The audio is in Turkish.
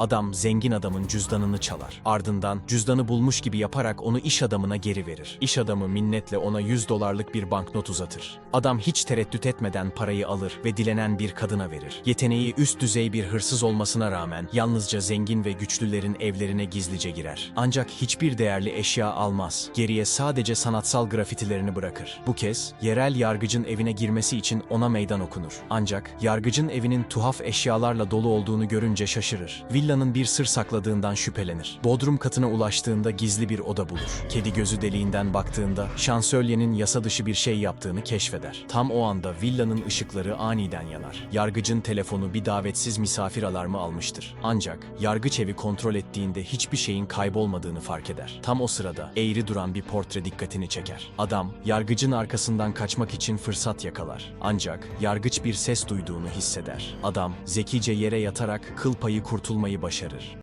Adam zengin adamın cüzdanını çalar. Ardından cüzdanı bulmuş gibi yaparak onu iş adamına geri verir. İş adamı minnetle ona 100 dolarlık bir banknot uzatır. Adam hiç tereddüt etmeden parayı alır ve dilenen bir kadına verir. Yeteneği üst düzey bir hırsız olmasına rağmen yalnızca zengin ve güçlülerin evlerine gizlice girer. Ancak hiçbir değerli eşya almaz. Geriye sadece sanatsal grafitilerini bırakır. Bu kez yerel yargıcın evine girmesi için ona meydan okunur. Ancak yargıcın evinin tuhaf eşyalarla dolu olduğunu görünce şaşırır. Villanın bir sır sakladığından şüphelenir. Bodrum katına ulaştığında gizli bir oda bulur. Kedi gözü deliğinden baktığında şansölyenin yasa dışı bir şey yaptığını keşfeder. Tam o anda villanın ışıkları aniden yanar. Yargıcın telefonu bir davetsiz misafir alarmı almıştır. Ancak yargıç evi kontrol ettiğinde hiçbir şeyin kaybolmadığını fark eder. Tam o sırada eğri duran bir portre dikkatini çeker. Adam yargıcın arkasından kaçmak için fırsat yakalar. Ancak yargıç bir ses duyduğunu hisseder. Adam zekice yere yatarak kıl payı kurtulmayı başarır.